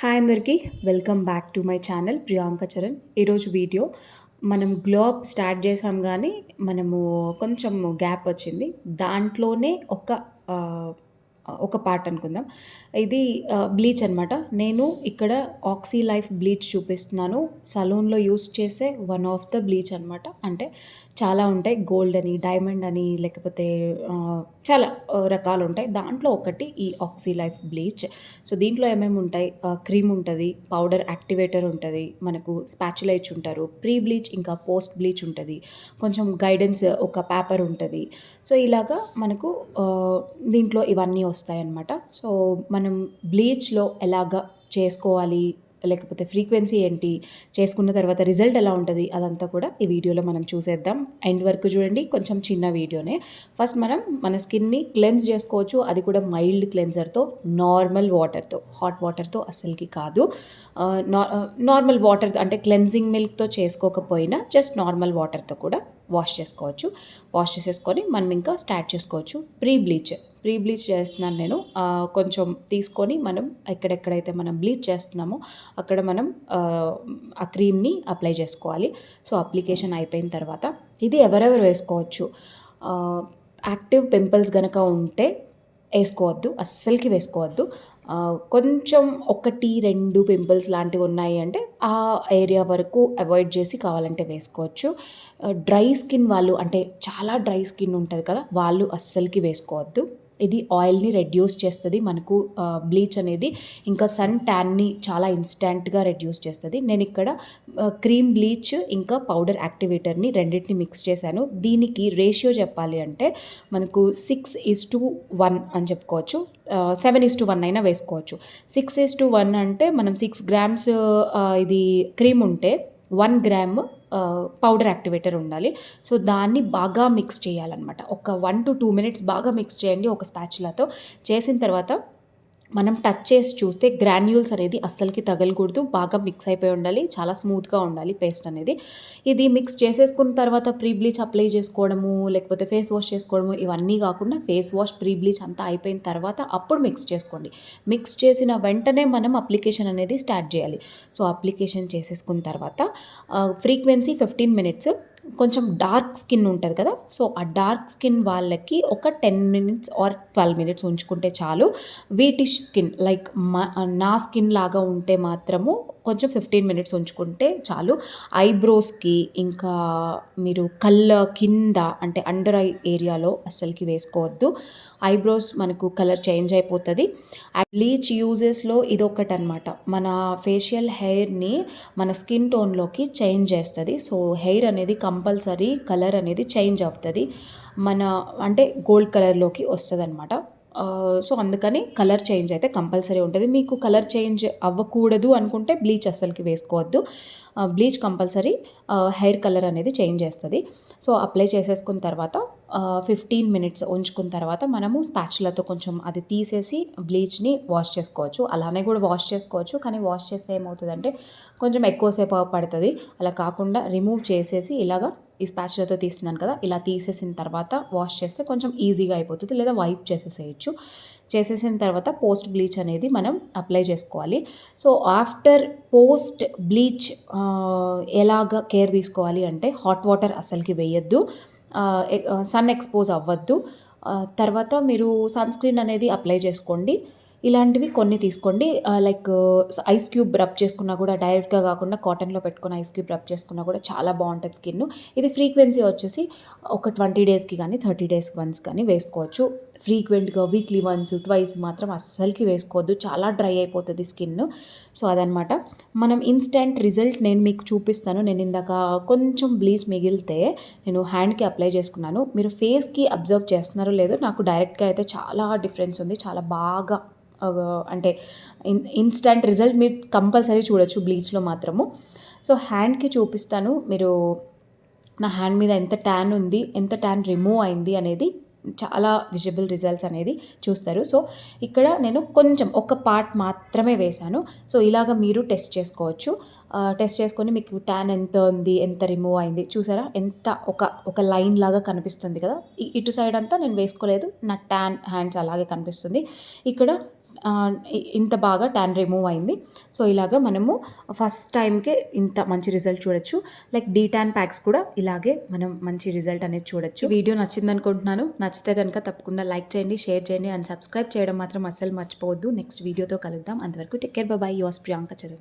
Hi అందరికీ welcome back to my channel Priyanka Charan ఈరోజు video మనం గ్లోబ్ స్టార్ట్ చేసాం కానీ మనము కొంచెం గ్యాప్ వచ్చింది. దాంట్లోనే ఒక ఒక పార్ట్ అనుకుందాం. ఇది బ్లీచ్ అనమాట నేను ఇక్కడ ఆక్సీ లైఫ్ బ్లీచ్ చూపిస్తున్నాను. సలూన్లో యూస్ చేసే వన్ ఆఫ్ ద బ్లీచ్ అనమాట అంటే చాలా ఉంటాయి. గోల్డ్ అని డైమండ్ అని లేకపోతే చాలా రకాలు ఉంటాయి. దాంట్లో ఒకటి ఈ ఆక్సీ లైఫ్ బ్లీచ్. సో దీంట్లో ఏమేమి ఉంటాయి? క్రీమ్ ఉంటుంది పౌడర్ యాక్టివేటర్ ఉంటుంది మనకు స్పాచులైట్స్ ఉంటారు ప్రీ బ్లీచ్ ఇంకా పోస్ట్ బ్లీచ్ ఉంటుంది కొంచెం గైడెన్స్ ఒక పేపర్ ఉంటుంది. సో ఇలాగా మనకు దీంట్లో ఇవన్నీ వస్తాయన్నమాట. సో మనం బ్లీచ్లో ఎలాగ చేసుకోవాలి లేకపోతే ఫ్రీక్వెన్సీ ఏంటి చేసుకున్న తర్వాత రిజల్ట్ ఎలా ఉంటుంది అదంతా కూడా ఈ వీడియోలో మనం చూసేద్దాం. ఎండ్ వరకు చూడండి కొంచెం చిన్న వీడియోనే. ఫస్ట్ మనం మన స్కిన్ని క్లెన్స్ చేసుకోవచ్చు అది కూడా మైల్డ్ క్లెన్సర్తో నార్మల్ వాటర్తో హాట్ వాటర్తో అస్సలకి కాదు. నార్మల్ వాటర్ అంటే క్లెన్జింగ్ మిల్క్తో చేసుకోకపోయినా జస్ట్ నార్మల్ వాటర్తో కూడా వాష్ చేసుకోవచ్చు. వాష్ చేసేసుకొని మనం ఇంకా స్టార్ట్ చేసుకోవచ్చు. Pre bleach. ప్రీ బ్లీచ్ చేస్తున్నాను నేను. కొంచెం తీసుకొని మనం ఎక్కడెక్కడైతే మనం బ్లీచ్ చేస్తున్నామో అక్కడ మనం ఆ, క్రీమ్ని అప్లై చేసుకోవాలి. సో అప్లికేషన్ అయిపోయిన తర్వాత ఇది ఎవరెవరు వేసుకోవచ్చు? యాక్టివ్ పింపుల్స్ కనుక ఉంటే వేసుకోవద్దు. అస్సలకి వేసుకోవద్దు. కొంచెం ఒకటి రెండు పింపుల్స్ లాంటివి ఉన్నాయి అంటే ఆ ఏరియా వరకు అవాయిడ్ చేసి కావాలంటే వేసుకోవచ్చు. డ్రై స్కిన్ వాళ్ళు అంటే చాలా డ్రై స్కిన్ ఉంటుంది కదా వాళ్ళు అస్సలకి వేసుకోవద్దు. ఇది ఆయిల్ని రెడ్యూస్ చేస్తుంది. మనకు బ్లీచ్ అనేది ఇంకా సన్ ట్యాన్ని చాలా ఇన్స్టాంట్గా రెడ్యూస్ చేస్తుంది. నేను ఇక్కడ క్రీమ్ బ్లీచ్ ఇంకా పౌడర్ యాక్టివేటర్ని రెండింటిని మిక్స్ చేశాను. దీనికి రేషియో చెప్పాలి అంటే మనకు సిక్స్ ఈస్ టు వన్ అని చెప్పుకోవచ్చు. సెవెన్ ఈస్ టు వన్ అయినా వేసుకోవచ్చు. సిక్స్ ఈస్ టు వన్ అంటే మనం సిక్స్ గ్రామ్స్ ఇది క్రీమ్ ఉంటే వన్ గ్రామ్ పౌడర్ యాక్టివేటర్ ఉండాలి. సో దాన్ని బాగా మిక్స్ చేయాలన్నమాట. ఒక వన్ టు టూ మినిట్స్ బాగా మిక్స్ చేయండి ఒక స్పాచులాతో చేసిన తర్వాత మనం టచ్ చేసి చూస్తే గ్రాన్యూల్స్ అనేది అస్సలకి తగలకూడదు బాగా మిక్స్ అయిపోయి ఉండాలి చాలా స్మూత్గా ఉండాలి పేస్ట్ అనేది. ఇది మిక్స్ చేసేసుకున్న తర్వాత ప్రీ బ్లీచ్ అప్లై చేసుకోవడము లేకపోతే ఫేస్ వాష్ చేసుకోవడము ఇవన్నీ కాకుండా ఫేస్ వాష్ ప్రీ బ్లీచ్ అంతా అయిపోయిన తర్వాత అప్పుడు మిక్స్ చేసుకోండి. మిక్స్ చేసిన వెంటనే మనం అప్లికేషన్ అనేది స్టార్ట్ చేయాలి. సో అప్లికేషన్ చేసేసుకున్న తర్వాత ఫ్రీక్వెన్సీ ఫిఫ్టీన్ మినిట్స్ కొంచెం డార్క్ స్కిన్ ఉంటుంది కదా. సో ఆ డార్క్ స్కిన్ వాళ్ళకి ఒక ten minutes or twelve minutes ఉంచుకుంటే చాలు. వీటిష్ స్కిన్ లైక్ మా నా స్కిన్ లాగా ఉంటే మాత్రము కొంచెం ఫిఫ్టీన్ మినిట్స్ ఉంచుకుంటే చాలు. ఐబ్రోస్కి ఇంకా మీరు కళ్ళ కింద అంటే అండర్ ఐ ఏరియాలో అస్సలకి వేసుకోవద్దు. ఐబ్రోస్ మనకు కలర్ చేంజ్ అయిపోతుంది. బ్లీచ్ యూజెస్లో ఇది ఒకటి అనమాట మన ఫేషియల్ హెయిర్ని మన స్కిన్ టోన్లోకి చేంజ్ చేస్తుంది. సో హెయిర్ అనేది కంపల్సరీ కలర్ అనేది చేంజ్ అవుతుంది. మన అంటే గోల్డ్ కలర్లోకి వస్తుంది అనమాట సో అందుకని కలర్ చేంజ్ అయితే కంపల్సరీ ఉంటుంది. మీకు కలర్ చేంజ్ అవ్వకూడదు అనుకుంటే బ్లీచ్ అస్సలకి వేసుకోవద్దు. బ్లీచ్ కంపల్సరీ హెయిర్ కలర్ అనేది చేంజ్ చేస్తుంది. సో అప్లై చేసేసుకున్న తర్వాత ఫిఫ్టీన్ మినిట్స్ ఉంచుకున్న తర్వాత మనము స్పాచులతో కొంచెం అది తీసేసి బ్లీచ్ని వాష్ చేసుకోవచ్చు. అలానే కూడా వాష్ చేసుకోవచ్చు. కానీ వాష్ చేస్తే ఏమవుతుందంటే కొంచెం ఎక్కువసేపు పడుతుంది. అలా కాకుండా రిమూవ్ చేసేసి ఇలాగా ఈ స్పాచులతో తీస్తున్నాను కదా ఇలా తీసేసిన తర్వాత వాష్ చేస్తే కొంచెం ఈజీగా అయిపోతుంది లేదా వైప్ చేసేసేయచ్చు. చేసేసిన తర్వాత పోస్ట్ బ్లీచ్ అనేది మనం అప్లై చేసుకోవాలి. సో ఆఫ్టర్ పోస్ట్ బ్లీచ్ ఎలాగ కేర్ తీసుకోవాలి అంటే హాట్ వాటర్ అసలుకి వేయద్దు. సన్ ఎక్స్పోజ్ అవ్వద్దు. తర్వాత మీరు సన్ స్క్రీన్ అనేది అప్లై చేసుకోండి. ఇలాంటివి కొన్ని తీసుకోండి. లైక్ ఐస్ క్యూబ్ రబ్ చేసుకున్నా కూడా డైరెక్ట్గా కాకుండా కాటన్లో పెట్టుకుని ఐస్ క్యూబ్ రబ్ చేసుకున్నా కూడా చాలా బాగుంటుంది స్కిన్ ఇది ఫ్రీక్వెన్సీ వచ్చేసి ఒక ట్వంటీ డేస్కి కానీ థర్టీ డేస్ వన్స్ కానీ వేసుకోవచ్చు. ఫ్రీక్వెంట్గా వీక్లీ వన్స్ ట్వైస్ మాత్రం అస్సలకి వేసుకోవద్దు. చాలా డ్రై అయిపోతుంది స్కిన్. సో అదనమాట మనం ఇన్స్టెంట్ రిజల్ట్ నేను మీకు చూపిస్తాను. నేను ఇందాక కొంచెం బ్లీచ్ మిగిలితే నేను హ్యాండ్కి అప్లై చేసుకున్నాను. మీరు ఫేస్కి అబ్జర్వ్ చేస్తున్నారో లేదో నాకు డైరెక్ట్గా అయితే చాలా డిఫరెన్స్ ఉంది. చాలా బాగా అంటే ఇన్ ఇన్స్టంట్ రిజల్ట్ మీరు కంపల్సరీ చూడొచ్చు బ్లీచ్లో మాత్రము. సో హ్యాండ్కి చూపిస్తాను. మీరు నా హ్యాండ్ మీద ఎంత ట్యాన్ ఉంది ఎంత ట్యాన్ రిమూవ్ అయింది అనేది చాలా విజిబుల్ రిజల్ట్స్ అనేది చూస్తారు. సో ఇక్కడ నేను కొంచెం ఒక పార్ట్ మాత్రమే వేశాను. సో ఇలాగ మీరు టెస్ట్ చేసుకోవచ్చు. టెస్ట్ చేసుకొని మీకు ట్యాన్ ఎంత ఉంది ఎంత రిమూవ్ అయింది చూసారా? ఎంత ఒక ఒక లైన్ లాగా కనిపిస్తుంది కదా? ఇటు సైడ్ అంతా నేను వేసుకోలేదు. నా ట్యాన్ హ్యాండ్స్ అలాగే కనిపిస్తుంది. ఇక్కడ ఇంత బాగా టాన్ రిమూవ్ అయింది. సో, ఇలాగ మనము ఫస్ట్ టైంకే ఇంత మంచి రిజల్ట్ చూడొచ్చు. లైక్ డీ ట్యాన్ ప్యాక్స్ కూడా ఇలాగే మనం మంచి రిజల్ట్ అనేది చూడొచ్చు. వీడియో నచ్చిందనుకుంటున్నాను. నచ్చితే కనుక తప్పకుండా లైక్ చేయండి, షేర్ చేయండి అండ్ సబ్స్క్రైబ్ చేయడం మాత్రం అస్సలు మర్చిపోవద్దు. నెక్స్ట్ వీడియోతో కలుద్దాం. అంతవరకు take care. Bye yours Priyanka Charan.